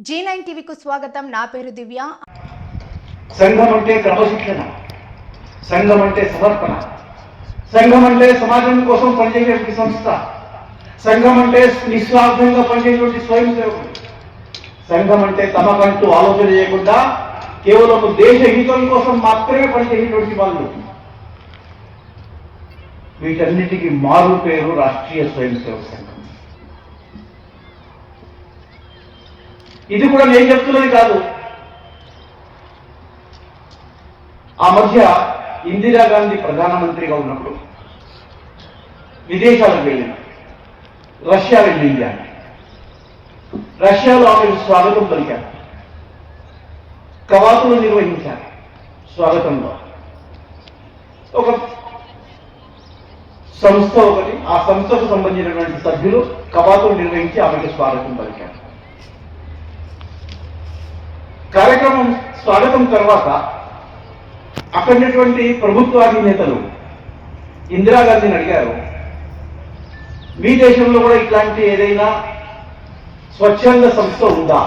G nine టీవీకు స్వాగతం. నా పేరు దివ్య. సంఘం అంటే క్రమశిక్షణ. సంఘం అంటే సమర్పణ. సంఘం అంటే సమాజం కోసం పనిచేసేటువంటి సంస్థ. సంఘం అంటే నిస్వార్థంగా పనిచేసేటువంటి స్వయం సేవకుడు. సంఘం అంటే తమకంటూ ఆలోచన చేయకుండా కేవలం దేశ హితం కోసం మాత్రమే పనిచేసేటువంటి వాళ్ళు. వీటన్నిటికీ మారు పేరు రాష్ట్రీయ స్వయం సేవక సంఘం. ఇది కూడా నేను చెప్తున్నది కాదు. ఆ మధ్య ఇందిరాగాంధీ ప్రధానమంత్రిగా ఉన్నప్పుడు విదేశాలకు వెళ్ళిన రష్యా వెళ్ళింది ఆమె రష్యాలో ఆమెకు స్వాగతం పలికారు. కవాతులు నిర్వహించారు స్వాగతంలో. ఒక సంస్థ ఒకటి ఆ సంస్థకు సంబంధించినటువంటి సభ్యులు కవాతులు నిర్వహించి ఆమెకు స్వాగతం పలికారు. స్వాగతం తర్వాత అక్కడినటువంటి ప్రభుత్వాధినేతలు ఇందిరాగాంధీని అడిగారు మీ దేశంలో కూడా ఇట్లాంటి ఏదైనా స్వచ్ఛంద సంస్థ ఉందా?